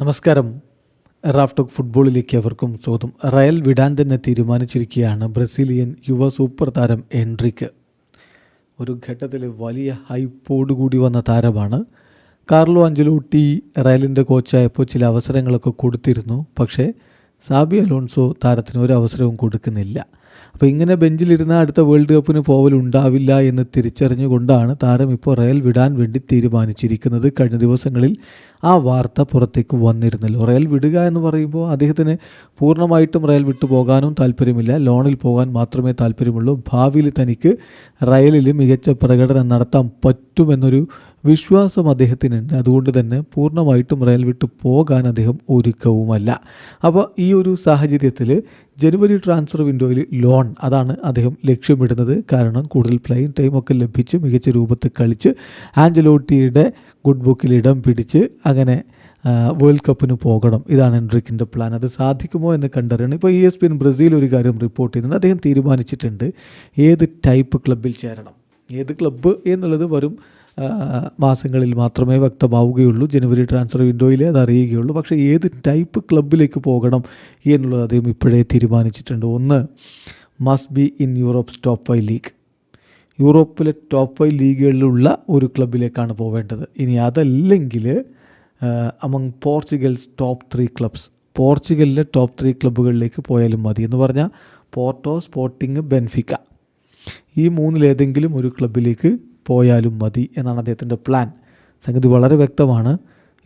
നമസ്കാരം. റാഫ്ടോക്ക് ഫുട്ബോളിലേക്ക് അവർക്കും സ്വാഗതം. റയൽ വിടാൻ തന്നെ തീരുമാനിച്ചിരിക്കുകയാണ് ബ്രസീലിയൻ യുവ സൂപ്പർ താരം എൻട്രിക്ക്. ഒരു ഘട്ടത്തിൽ വലിയ ഹൈപ്പോട് കൂടി വന്ന താരമാണ്. കാർലോ അഞ്ചലോട്ടി റയലിന്റെ കോച്ചായപ്പോൾ ചില അവസരങ്ങളൊക്കെ കൊടുത്തിരുന്നു. പക്ഷേ സാബി അലോൺസോ താരത്തിന് ഒരു അവസരവും കൊടുക്കുന്നില്ല. അപ്പോൾ ഇങ്ങനെ ബെഞ്ചിലിരുന്ന അടുത്ത വേൾഡ് കപ്പിന് പോവലുണ്ടാവില്ല എന്ന് തിരിച്ചറിഞ്ഞുകൊണ്ടാണ് താരം ഇപ്പോൾ റയൽ വിടാൻ വേണ്ടി തീരുമാനിച്ചിരിക്കുന്നത്. കഴിഞ്ഞ ദിവസങ്ങളിൽ ആ വാർത്ത പുറത്തേക്ക് വന്നിരുന്നല്ലോ. റയൽ വിടുക എന്ന് പറയുമ്പോൾ അദ്ദേഹത്തിന് പൂർണമായിട്ടും റയൽ വിട്ടു പോകാനും താല്പര്യമില്ല. ലോണിൽ പോകാൻ മാത്രമേ താല്പര്യമുള്ളൂ. ഭാവിയിൽ തനിക്ക് റയലിൽ മികച്ച പ്രകടനം നടത്താൻ പറ്റുമെന്നൊരു വിശ്വാസം അദ്ദേഹത്തിനുണ്ട്. അതുകൊണ്ട് തന്നെ പൂർണമായിട്ടും റയൽ വിട്ട് പോകാൻ അദ്ദേഹം ഒരുക്കവുമല്ല. അപ്പോൾ ഈ ഒരു സാഹചര്യത്തിൽ ജനുവരി ട്രാൻസ്ഫർ വിൻഡോയിൽ ലോൺ അതാണ് അദ്ദേഹം ലക്ഷ്യമിടുന്നത്. കാരണം കൂടുതൽ പ്ലെയിൻ ടൈം ഒക്കെ ലഭിച്ച് മികച്ച രൂപത്തിൽ കളിച്ച് ആഞ്ചലോട്ടിയുടെ ഗുഡ് ബുക്കിൽ ഇടം പിടിച്ച് അങ്ങനെ വേൾഡ് കപ്പിന് പോകണം. ഇതാണ് എൻട്രിക്കിന്റെ പ്ലാൻ അത് സാധിക്കുമോ എന്ന് കണ്ടറിയണം. ഇപ്പോൾ ഇ എസ് പി ബ്രസീൽ ഒരു കാര്യം റിപ്പോർട്ട് ചെയ്യുന്നത് അദ്ദേഹം തീരുമാനിച്ചിട്ടുണ്ട്. ഏത് ടൈപ്പ് ക്ലബിൽ ചേരണം? ഏത് ക്ലബ്ബ് എന്നുള്ളത് വരും മാസങ്ങളിൽ മാത്രമേ വ്യക്തമാവുകയുള്ളൂ. ജനുവരി ട്രാൻസ്ഫർ വിൻഡോയിൽ അത് അറിയുകയുള്ളൂ പക്ഷേ ഏത് ടൈപ്പ് ക്ലബിലേക്ക് പോകണം എന്നുള്ളത് അദ്ദേഹം ഇപ്പോഴേ തീരുമാനിച്ചിട്ടുണ്ട്. ഒന്ന് must be in Europe's top five league യൂറോപ്പിലെ ടോപ്പ് ഫൈവ് ലീഗുകളിലുള്ള ഒരു ക്ലബിലേക്കാണ് പോവേണ്ടത്. ഇനി അതല്ലെങ്കിൽ among Portugal's top three clubs പോർച്ചുഗലിലെ top three ക്ലബ്ബുകളിലേക്ക് പോയാലും മതി. എന്ന് പറഞ്ഞാൽ പോർട്ടോ സ്പോർട്ടിങ് ബെൻഫിക്ക. ഈ മൂന്നിലേതെങ്കിലും ഒരു ക്ലബിലേക്ക് പോയാലും മതി എന്നാണ് അദ്ദേഹത്തിന്റെ പ്ലാൻ സംഗതി വളരെ വ്യക്തമാണ്.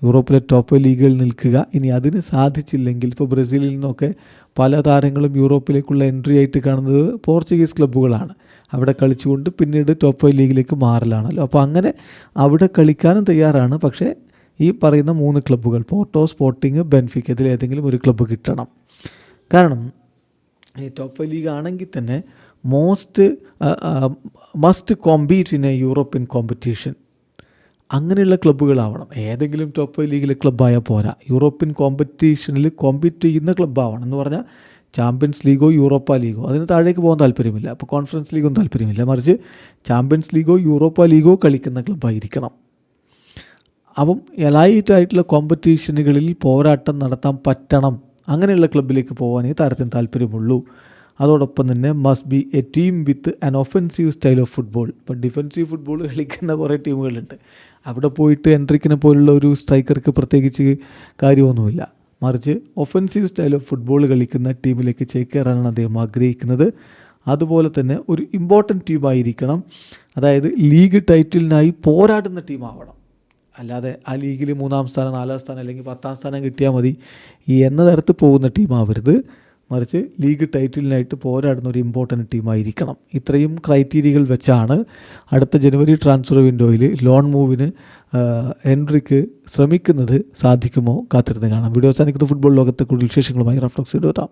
യൂറോപ്പിലെ ടോപ്പ് ലീഗുകളിൽ നിൽക്കുക. ഇനി അതിന് സാധിച്ചില്ലെങ്കിൽ ഇപ്പോൾ ബ്രസീലിൽ നിന്നൊക്കെ പല താരങ്ങളും യൂറോപ്പിലേക്കുള്ള എൻട്രി ആയിട്ട് കാണുന്നത് പോർച്ചുഗീസ് ക്ലബ്ബുകളാണ് അവിടെ കളിച്ചുകൊണ്ട് പിന്നീട് ടോപ്പ് ഫൈവ് ലീഗിലേക്ക് മാറലാണല്ലോ. അപ്പോൾ അങ്ങനെ അവിടെ കളിക്കാനും തയ്യാറാണ്. പക്ഷേ ഈ പറയുന്ന മൂന്ന് ക്ലബ്ബുകൾ പോർട്ടോ സ്പോർട്ടിങ് ബെൻഫിക് ഇതിൽ ഏതെങ്കിലും ഒരു ക്ലബ്ബ് കിട്ടണം. കാരണം ഈ ടോപ്പ് ഫൈവ് ലീഗ് ആണെങ്കിൽ തന്നെ most must compete in a European competition അങ്ങനെയുള്ള ക്ലബ്ബുകളാവണം ഏതെങ്കിലും ടോപ്പ് ലീഗിലെ ക്ലബ്ബായാൽ പോരാ. യൂറോപ്യൻ കോമ്പറ്റീഷനിൽ കോമ്പീറ്റ് ചെയ്യുന്ന ക്ലബ്ബാവണം എന്ന് പറഞ്ഞാൽ ചാമ്പ്യൻസ് ലീഗോ യൂറോപ്പ ലീഗോ അതിന് താഴേക്ക് പോകാൻ താല്പര്യമില്ല. അപ്പോൾ കോൺഫറൻസ് ലീഗൊന്നും താല്പര്യമില്ല. മറിച്ച് ചാമ്പ്യൻസ് ലീഗോ യൂറോപ്പ ലീഗോ കളിക്കുന്ന ക്ലബ്ബായിരിക്കണം അപ്പം എലൈറ്റ് ആയിട്ടുള്ള കോമ്പറ്റീഷനുകളിൽ പോരാട്ടം നടത്താൻ പറ്റണം. അങ്ങനെയുള്ള ക്ലബ്ബിലേക്ക് പോകാനേ താരത്തിന് താല്പര്യമുള്ളൂ. അതോടൊപ്പം തന്നെ must be a team with an offensive style of football ഇപ്പോൾ ഡിഫൻസീവ് ഫുട്ബോൾ കളിക്കുന്ന കുറേ ടീമുകളുണ്ട്. അവിടെ പോയിട്ട് എൻട്രിക്കിനെ പോലുള്ള ഒരു സ്ട്രൈക്കർക്ക് പ്രത്യേകിച്ച് കാര്യമൊന്നുമില്ല. മറിച്ച് ഒഫൻസീവ് സ്റ്റൈൽ ഓഫ് ഫുട്ബോൾ കളിക്കുന്ന ടീമിലേക്ക് ചേക്കേറാനാണ് അദ്ദേഹം ആഗ്രഹിക്കുന്നത്. അതുപോലെ തന്നെ ഒരു ഇമ്പോർട്ടന്റ് ടീമായിരിക്കണം അതായത് ലീഗ് ടൈറ്റിലിനായി പോരാടുന്ന ടീമാവണം അല്ലാതെ ആ ലീഗിൽ മൂന്നാം സ്ഥാനം നാലാം സ്ഥാനം അല്ലെങ്കിൽ പത്താം സ്ഥാനം കിട്ടിയാൽ മതി. എന്ന തരത്തിൽ പോകുന്ന ടീമാവരുത് മറിച്ച് ലീഗ് ടൈറ്റിലിനായിട്ട് പോരാടുന്ന ഒരു ഇമ്പോർട്ടന്റ് ടീമായിരിക്കണം. ഇത്രയും ക്രൈറ്റീരിയകൾ വെച്ചാണ് അടുത്ത ജനുവരി ട്രാൻസ്ഫർ വിൻഡോയിൽ ലോൺ മൂവിന് എൻട്രിക്ക് ശ്രമിക്കുന്നത് സാധിക്കുമോ കാത്തിരുന്ന് കാണാം. വീഡിയോ അവസാനിക്കുന്ന ഫുട്ബോൾ ലോകത്തെ കൂടുതൽ വിശേഷങ്ങളുമായി റഫ്ലക്സ് ഇടുവെത്താം